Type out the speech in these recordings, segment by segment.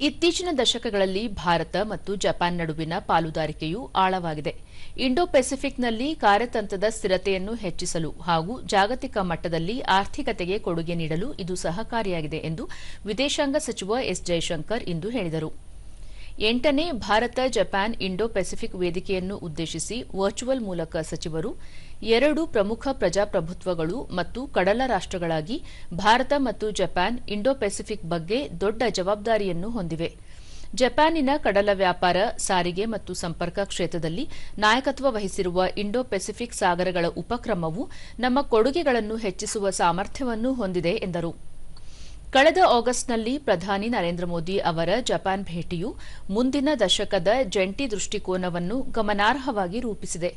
ಇತ್ತೀಚಿನ ದಶಕಗಳಲ್ಲಿ ಭಾರತ ಮತ್ತು ಜಪಾನ್ ನಡುವಿನ ಪಾಲುದಾರಿಕೆಯು ಆಳವಾಗಿದೆ. ಇಂಡೋ ಪೆಸಿಫಿಕ್ನಲ್ಲಿ ಕಾರ್ಯತಂತ್ರದ ಸ್ಥಿರತೆಯನ್ನು ಹೆಚ್ಚಿಸಲು ಹಾಗೂ ಜಾಗತಿಕ ಮಟ್ಟದಲ್ಲಿ ಆರ್ಥಿಕತೆಗೆ ಕೊಡುಗೆ ನೀಡಲು ಇದು ಸಹಕಾರಿಯಾಗಿದೆ ಎಂದು ವಿದೇಶಾಂಗ ಸಚಿವ ಎಸ್. ಜೈಶಂಕರ್ ಇಂದು ಹೇಳಿದರು. ಎಂಟನೇ ಭಾರತ ಜಪಾನ್ ಇಂಡೋ ಪೆಸಿಫಿಕ್ ವೇದಿಕೆಯನ್ನು ಉದ್ದೇಶಿಸಿ ವರ್ಚುವಲ್ ಮೂಲಕ ಸಚಿವರು ಎರಡು ಪ್ರಮುಖ ಪ್ರಜಾಪ್ರಭುತ್ವಗಳು ಮತ್ತು ಕಡಲ ರಾಷ್ಟಗಳಾಗಿ ಭಾರತ ಮತ್ತು ಜಪಾನ್ ಇಂಡೋ ಪೆಸಿಫಿಕ್ ಬಗ್ಗೆ ದೊಡ್ಡ ಜವಾಬ್ದಾರಿಯನ್ನು ಹೊಂದಿವೆ. ಜಪಾನಿನ ಕಡಲ ವ್ಯಾಪಾರ, ಸಾರಿಗೆ ಮತ್ತು ಸಂಪರ್ಕ ಕ್ಷೇತ್ರದಲ್ಲಿ ನಾಯಕತ್ವ ವಹಿಸಿರುವ ಇಂಡೋ ಪೆಸಿಫಿಕ್ ಸಾಗರಗಳ ಉಪಕ್ರಮವು ನಮ್ಮ ಕೊಡುಗೆಗಳನ್ನು ಹೆಚ್ಚಿಸುವ ಸಾಮರ್ಥ್ಯವನ್ನು ಹೊಂದಿದೆ, ಎಂದರು. ಕಳೆದ ಆಗಸ್ಟ್ನಲ್ಲಿ ಪ್ರಧಾನಿ ನರೇಂದ್ರ ಮೋದಿ ಅವರ ಜಪಾನ್ ಭೇಟಿಯು ಮುಂದಿನ ದಶಕದ ಜಂಟಿ ದೃಷ್ಟಿಕೋನವನ್ನು ಗಮನಾರ್ಹವಾಗಿ ರೂಪಿಸಿದೆ.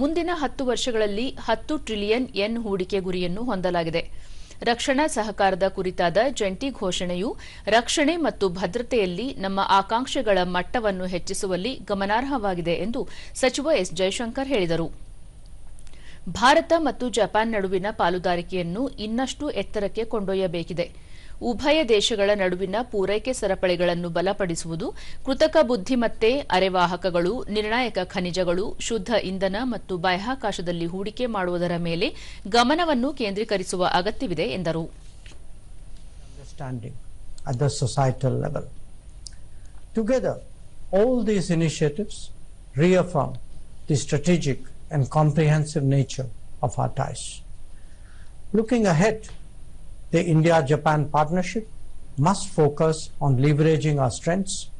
ಮುಂದಿನ ಹತ್ತು ವರ್ಷಗಳಲ್ಲಿ ಹತ್ತು ಟ್ರಿಲಿಯನ್ ಎನ್ ಹೂಡಿಕೆ ಗುರಿಯನ್ನು ಹೊಂದಲಾಗಿದೆ. ರಕ್ಷಣಾ ಸಹಕಾರದ ಕುರಿತಾದ ಜಂಟಿ ಘೋಷಣೆಯು ರಕ್ಷಣೆ ಮತ್ತು ಭದ್ರತೆಯಲ್ಲಿ ನಮ್ಮ ಆಕಾಂಕ್ಷೆಗಳ ಮಟ್ಟವನ್ನು ಹೆಚ್ಚಿಸುವಲ್ಲಿ ಗಮನಾರ್ಹವಾಗಿದೆ ಎಂದು ಸಚಿವ ಎಸ್ ಜೈಶಂಕರ್ ಹೇಳಿದರು. ಭಾರತ ಮತ್ತು ಜಪಾನ್ ನಡುವಿನ ಪಾಲುದಾರಿಕೆಯನ್ನು ಇನ್ನಷ್ಟು ಎತ್ತರಕ್ಕೆ ಕೊಂಡೊಯ್ಯಬೇಕಿದೆ. ಉಭಯ ದೇಶಗಳ ನಡುವಿನ ಪೂರೈಕೆ ಸರಪಳಿಗಳನ್ನು ಬಲಪಡಿಸುವುದು ಕೃತಕ ಬುದ್ಧಿಮತ್ತೆ ಅರೆವಾಹಕಗಳು ನಿರ್ಣಾಯಕ ಖನಿಜಗಳು ಶುದ್ಧ ಇಂಧನ ಮತ್ತು ಬಾಹ್ಯಾಕಾಶದಲ್ಲಿ ಹೂಡಿಕೆ ಮಾಡುವುದರ ಮೇಲೆ ಗಮನವನ್ನು ಕೇಂದ್ರೀಕರಿಸುವ ಅಗತ್ಯವಿದೆ ಎಂದರು. Looking ahead, the India Japan partnership must focus on leveraging our strengths,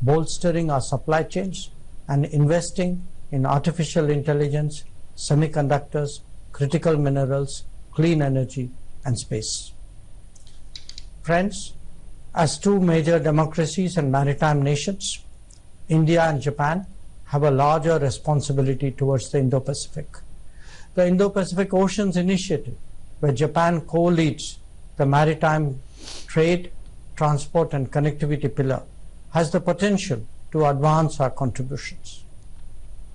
bolstering our supply chains, and investing in artificial intelligence, semiconductors, critical minerals, clean energy, and space. Friends, as two major democracies and maritime nations, India and Japan have a larger responsibility towards the Indo Pacific. The Indo Pacific Oceans Initiative, where Japan co leads the maritime trade, transport, and connectivity pillar, has the potential to advance our contributions.